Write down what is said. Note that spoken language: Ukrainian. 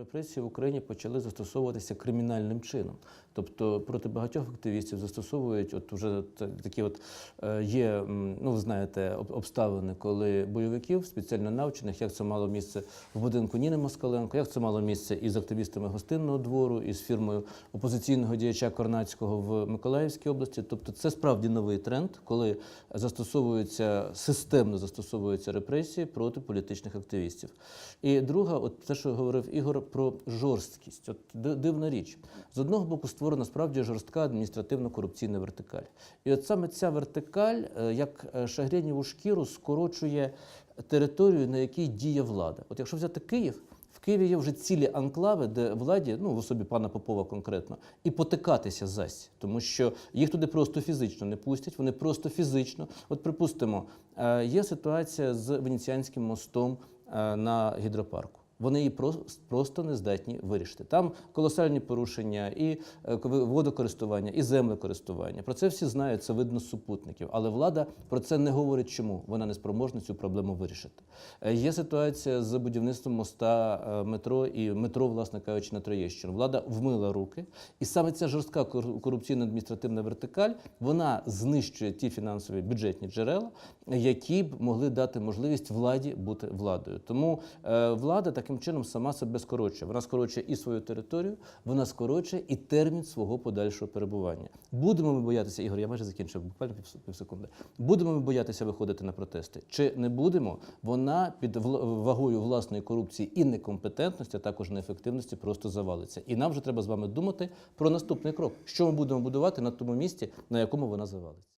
Репресії в Україні почали застосовуватися кримінальним чином. Тобто проти багатьох активістів застосовують, от вже такі от е, є, ну ви знаєте, обставини, коли бойовиків спеціально навчених, як це мало місце в будинку Ніни Москаленко, як це мало місце із активістами гостинного двору, із фірмою опозиційного діяча Корнацького в Миколаївській області. Тобто це справді новий тренд, коли застосовуються системно застосовуються репресії проти політичних активістів. І друга, от те, що говорив Ігор про жорсткість. От дивна річ. З одного боку створена справді жорстка адміністративно-корупційна вертикаль. І от саме ця вертикаль, е, як е, шагреніву шкіру, скорочує територію, на якій діє влада. От якщо взяти Київ. В Києві є вже цілі анклави, де владі, ну в особі пана Попова конкретно, і потикатися зась, тому що їх туди просто фізично не пустять. Вони просто фізично. От припустимо, е, є ситуація з Венеціанським мостом на гідропарку. Вони її просто, не здатні вирішити. Там колосальні порушення і е, водокористування, і землекористування. Про це всі знають, це видно з супутників. Але влада про це не говорить, чому вона не спроможна цю проблему вирішити. Е, Є ситуація з будівництвом моста е, метро і метро, власне кажучи, на Троєщину. Влада вмила руки, і саме ця жорстка корупційна адміністративна вертикаль вона знищує ті фінансові бюджетні джерела, які б могли дати можливість владі бути владою. Тому влада таким чином сама себе скорочує. Вона скорочує і свою територію, вона скорочує і термін свого подальшого перебування. Будемо ми боятися, Ігор, я майже закінчив, буквально пів, секунди. Будемо ми боятися виходити на протести? Чи не будемо? Вона під вагою власної корупції і некомпетентності, а також неефективності просто завалиться. І нам вже треба з вами думати про наступний крок, що ми будемо будувати на тому місці, на якому вона завалиться.